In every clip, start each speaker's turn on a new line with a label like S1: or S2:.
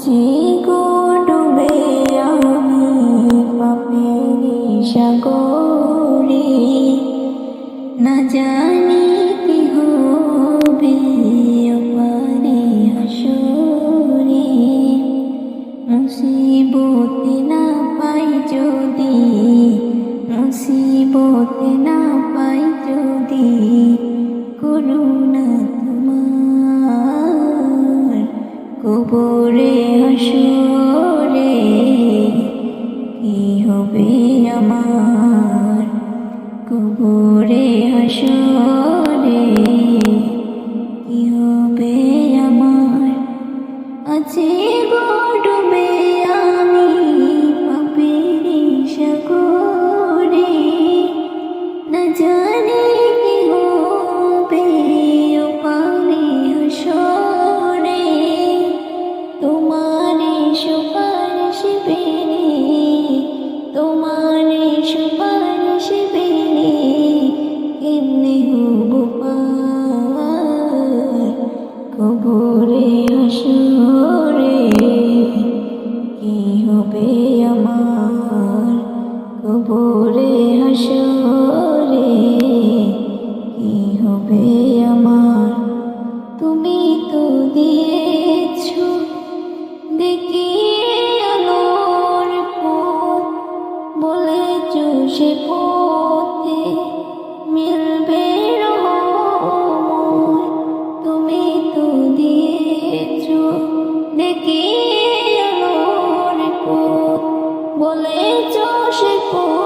S1: আছি গো ডুবে আমি পাপেরি সাগরে? না জানি কি হবে অপারে হাসরে। মুসিবতে না পাই যদি, মুসিবতে না পাই যদি। কবরে হাসরে কি হবে আমার? কবরে হাসরে কি হবে আমার? আছে কবরে হাসরে কি হবে আমার? তুমি তো দিয়েছ দেখিয়ে আলোর পথ। বলেছ সে পথে মিলবে তুমি তো দিয়েছ দেখিয়ে আলোর পথ। বলেছ সে পথে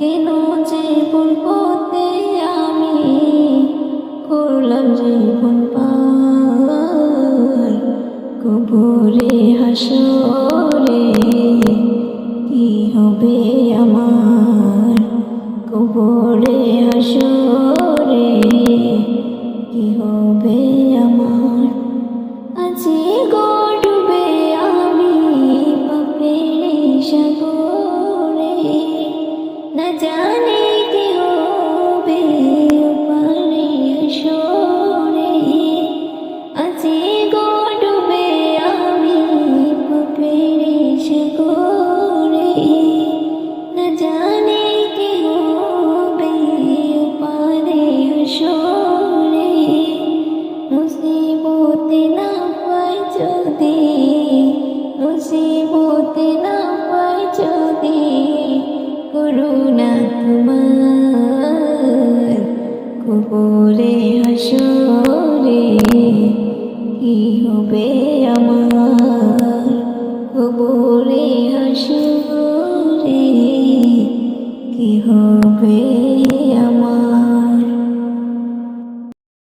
S1: কেন যে ভুল বলবতে আমি করলাম যে ভুল পার? কবরে হাসরে না জানি করুণা তোমার কবরে হাসরে কি হবে আমার? কবরে হাসরে কি হবে